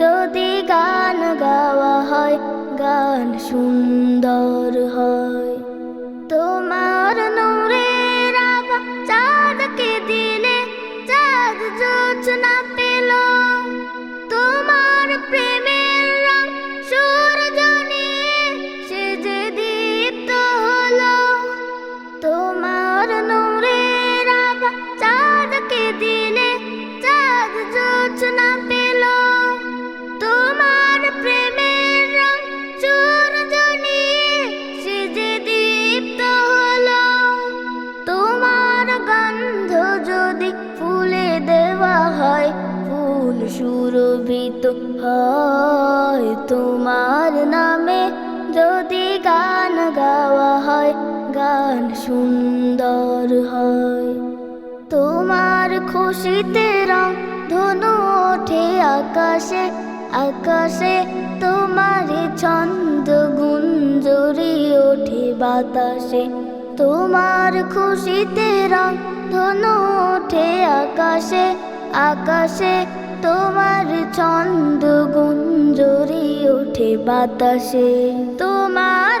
যদি গান গাওয়া হয় গান সুন্দর। সুরভিত হয় তোমার নামে। যদি গান গাওয়া হয়, গান সুন্দর হয়। তোমার খুশিতে রং ধনু ওঠে আকাশে। আকাশে তোমার ছন্দ গুঞ্জরি ওঠে বাতাসে। তোমার খুশিতে রং ধনু ওঠে আকাশে। আকাশে তোমার চন্দ্র গুঞ্জরি ওঠে বাতাসে। তোমার